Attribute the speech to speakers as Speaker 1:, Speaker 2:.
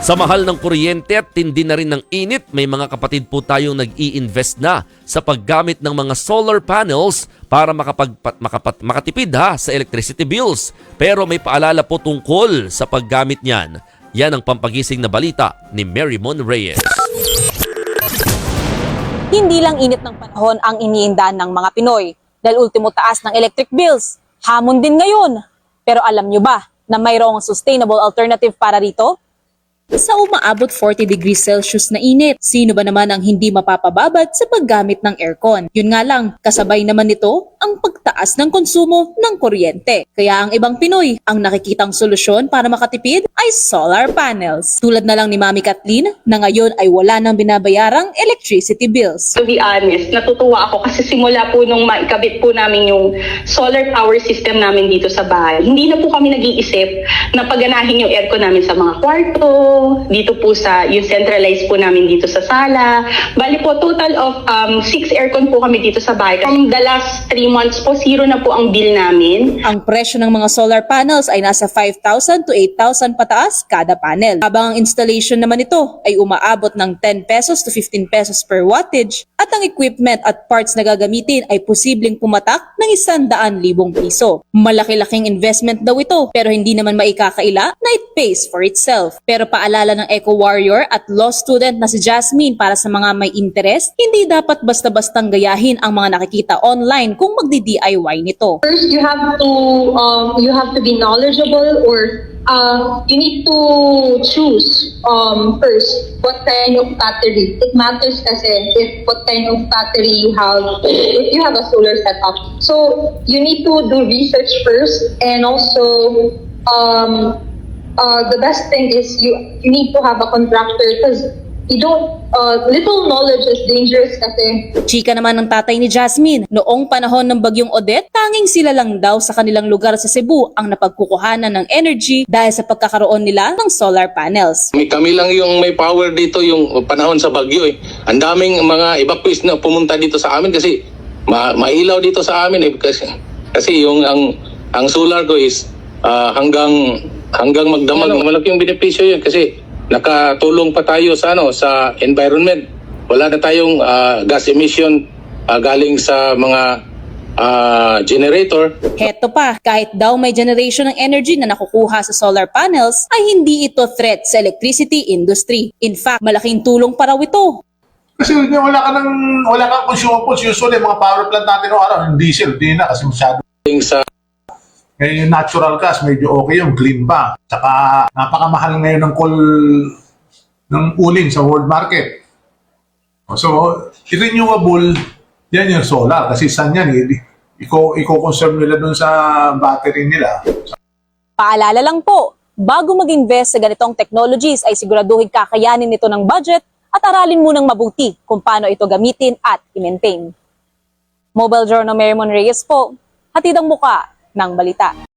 Speaker 1: Sa mahal ng kuryente at tindi na rin ng init, may mga kapatid po tayong nag-i-invest na sa paggamit ng mga solar panels para makapag, makapat, makatipid ha sa electricity bills. Pero may paalala po tungkol sa paggamit niyan. Yan ang pampagising na balita ni Mary Mon Reyes.
Speaker 2: Hindi lang init ng panahon ang iniindahan ng mga Pinoy dahil ultimo taas ng electric bills. Hamon din ngayon. Pero alam nyo ba na mayroong sustainable alternative para rito?
Speaker 3: Sa umaabot 40 degrees Celsius na init. Sino ba naman ang hindi mapapababad sa paggamit ng aircon? Yun nga lang, kasabay naman nito ang pagtaas ng konsumo ng kuryente. Kaya ang ibang Pinoy, ang nakikitang solusyon para makatipid ay solar panels. Tulad na lang ni Mami Kathleen na ngayon ay wala nang binabayarang electricity bills.
Speaker 4: To be honest, natutuwa ako kasi simula po nung maikabit po namin yung solar power system namin dito sa bahay, hindi na po kami nag-iisip na paganahin yung aircon namin sa mga kwarto, dito po sa, yung centralized po namin dito sa sala. Bali po, total of um, six aircon po kami dito sa bahay. From the last three months po, zero na po ang bill namin.
Speaker 3: Ang presyo ng mga solar panels ay nasa 5,000 to 8,000 pataas kada panel. Habang ang installation naman nito ay umaabot ng 10 pesos to 15 pesos per wattage at ang equipment at parts na gagamitin ay posibleng pumatak ng 100,000 piso. Malaki-laking investment daw ito pero hindi naman maikakaila na it pays for itself. Pero paalala ng Eco Warrior at law student na si Jasmine para sa mga may interest, hindi dapat basta-bastang gayahin ang mga nakikita online kung magdi-DIY nito.
Speaker 5: first you have to um, you have to be knowledgeable or uh, you need to choose um, first what kind of battery. It matters kasi if what kind of battery you have if you have a solar setup. So you need to do research first and also um, uh, the best thing is you you need to have a contractor because you don't uh, little knowledge is dangerous kasi
Speaker 3: Chika naman ng tatay ni Jasmine, noong panahon ng bagyong Odette, tanging sila lang daw sa kanilang lugar sa Cebu ang napagkukuhanan ng energy dahil sa pagkakaroon nila ng solar panels.
Speaker 6: May kami lang yung may power dito yung panahon sa bagyo eh. Ang daming mga evacuees na pumunta dito sa amin kasi ma mailaw dito sa amin eh kasi, kasi yung ang ang solar ko is ah, hanggang hanggang magdamag malaking benepisyo yun kasi nakatulong pa tayo sa ano sa environment. Wala na tayong ah, gas emission ah, galing sa mga ah, generator
Speaker 3: Heto pa, kahit daw may generation ng energy na nakukuha sa solar panels, ay hindi ito threat sa electricity industry. In fact, malaking tulong pa raw ito.
Speaker 7: Kasi hindi, wala ka ng, wala kang consumables. Usually, mga power plant natin noong araw, diesel, di na kasi masyado.
Speaker 6: sa
Speaker 7: Ngayon yung natural gas, medyo okay yung clean pa. Tsaka napakamahal ngayon ng coal ng uling sa world market. So, renewable, yan yung solar. Kasi saan yan, eh, iko, iko-conserve nila dun sa battery nila.
Speaker 2: Paalala lang po, bago mag-invest sa ganitong technologies ay siguraduhin kakayanin nito ng budget at aralin munang mabuti kung paano ito gamitin at i-maintain. Mobile Journal Mary Reyes po, hatid ang muka ng balita.